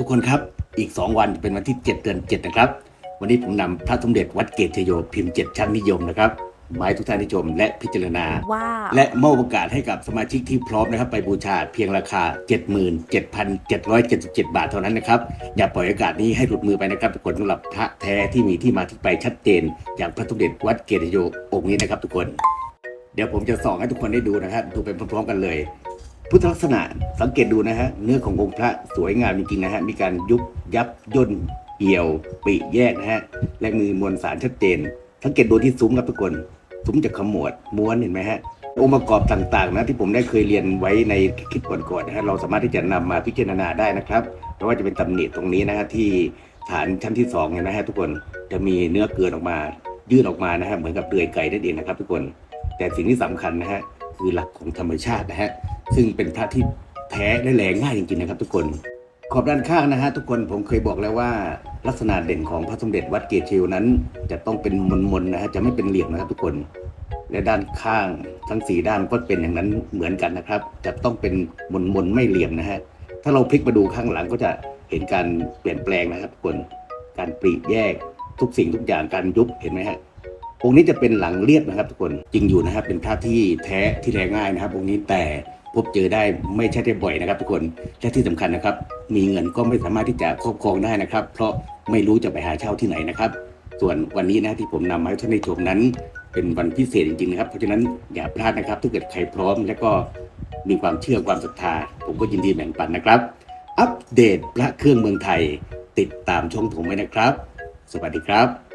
ทุกคนครับอีก 2 วันเป็นวันที่ 7 เดือน 7 นะครับ วันนี้ผมนำพระสมเด็จวัดเกตชโยพิมพ์ 7 ชั้นนิยมนะครับมาให้ทุกท่านได้ชมและพิจารณาว้าวและมอบโอกาสให้กับสมาชิกที่พร้อมนะครับ ไปบูชาเพียงราคา 77,777 บาทเท่านั้นนะครับ อย่าปล่อยโอกาสนี้ให้หลุดมือไปนะครับ ทุกคนสำหรับพระแท้ที่มีที่มาที่ไปชัดเจนจากพระสมเด็จวัดเกตชโยองค์นี้นะครับ ทุกคน เดี๋ยวผมจะส่องให้ทุกคนได้ดูนะครับดูไปพร้อมๆกันเลย พุทธลักษณะสังเกตดูนะฮะ เนื้อขององค์พระสวยงามจริงๆนะฮะ มีการยุบยับย่นเอี่ยวปริแยกนะฮะ และมีมวลสารชัดเจน สังเกตดูที่ซุ้มครับทุกคน ซุ้มจะขมวดม้วนเห็นไหมฮะ องค์ประกอบต่างๆนะที่ผมได้เคยเรียนไว้ในคลิปก่อนๆนะฮะ เราสามารถที่จะนำมาพิจารณาได้นะครับ ไม่ว่าจะเป็นตำหนิตรงนี้นะฮะที่ฐานชั้นที่สองเนี่ยนะฮะทุกคน จะมีเนื้อเกินอออกมา ยื่นออกมานะฮะ เหมือนกับเปลือยไก่นั่นเองนะครับทุกคน แต่สิ่งที่สำคัญนะฮะ คือหลักของธรรมชาตินะฮะซึ่งเป็นพระที่แท้และแรงง่ายจริงๆนะครับทุกคนขอบด้านข้างนะฮะทุกคนผมเคยบอกแล้วว่า ลักษณะเด่นของพระสมเด็จวัดเกตชิวนั้น จะต้องเป็นมนๆนะฮะจะไม่เป็นเหลี่ยมนะครับทุกคน และด้านข้างทั้งสี่ด้านก็เป็นอย่างนั้นเหมือนกันนะครับ จะต้องเป็นมนๆไม่เหลี่ยมนะฮะถ้าเราพลิกมาดูข้างหลังก็จะเห็นการเปลี่ยนแปลงนะครับทุกคน การปลีแยกทุกสิ่งทุกอย่างการยุบเห็นไหมฮะ องค์นี้จะเป็นหลังเรียบนะครับทุกคนจริงอยู่นะครับ เป็นพระที่แท้ที่แรงง่ายนะครับ องค์นี้แต่พบเจอได้ไม่ใช่ได้บ่อยนะครับ ทุกคนและที่สำคัญนะครับ มีเงินก็ไม่สามารถที่จะครอบครองได้นะครับ เพราะไม่รู้จะไปหาเช่าที่ไหนนะครับ ส่วนวันนี้นะที่ผมนำมาให้ท่านได้ชมนั้น เป็นวันพิเศษจริงๆนะครับเพราะฉะนั้นอย่าพลาดนะครับถ้าเกิดใครพร้อม และก็มีความเชื่อความศรัทธา ผมก็ยินดีแบ่งปันนะครับ อัปเดตพระเครื่องเมืองไทย ติดตามช่องผมไว้นะครับ สวัสดีครับ